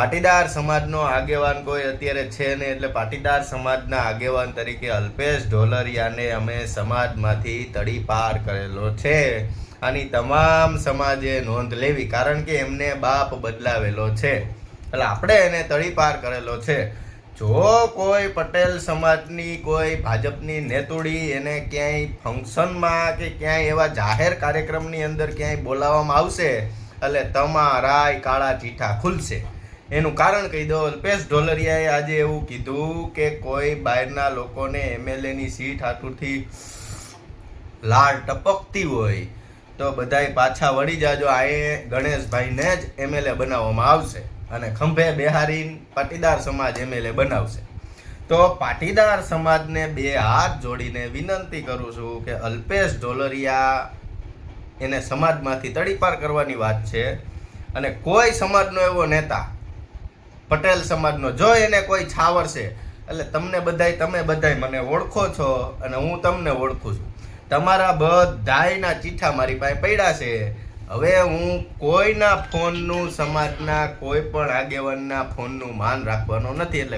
પાટીદાર સમાજનો આગેવાન કોઈ અત્યારે છે ને, એટલે પાટીદાર સમાજના આગેવાન તરીકે અલ્પેશ ઢોલરિયાને અમે સમાજમાંથી તડી પાર કરેલો છે. આની તમામ સમાજે નોંધ લેવી, કારણ કે એમને બાપ બદલાવેલો છે. એટલે આપણે એને તડી પાર કરેલો છે. જો કોઈ પટેલ સમાજની, કોઈ ભાજપની નેતુડી એને ક્યાંય ફંક્શનમાં કે ક્યાંય એવા જાહેર કાર્યક્રમની અંદર ક્યાંય બોલાવવામાં આવશે, એટલે તમારાય કાળા ચીઠા ખુલશે. એનું કારણ કહી દો અલ્પેશ ઢોલરિયાએ આજે એવું કીધું કે કોઈ બહારના લોકોને એમએલએની સીટ હાટુથી લાળ ટપકતી હોય તો બધાય પાછા વળી જાજો. આ ગણેશભાઈને જ એમએલએ બનાવવામાં આવશે અને ખંભે બેહારી પાટીદાર સમાજ એમએલએ બનાવશે. તો પાટીદાર સમાજને બે હાથ જોડીને વિનંતી કરું છું કે અલ્પેશ ઢોલરિયા એને સમાજમાંથી તડીપાર કરવાની વાત છે અને કોઈ સમાજનો એવો નેતા પટેલ સમાજનો જો એને કોઈ છાવરશે એટલે તમને બધાય, તમે બધાય મને ઓળખો છો અને હું તમને ઓળખું છું. તમારા બધાયના ચીઠા મારી પાસે પડ્યા છે. હવે હું કોઈના ફોનનું સમાજના કોઈ પણ આગેવાનના ફોનનું માન રાખવાનો નથી, એટલે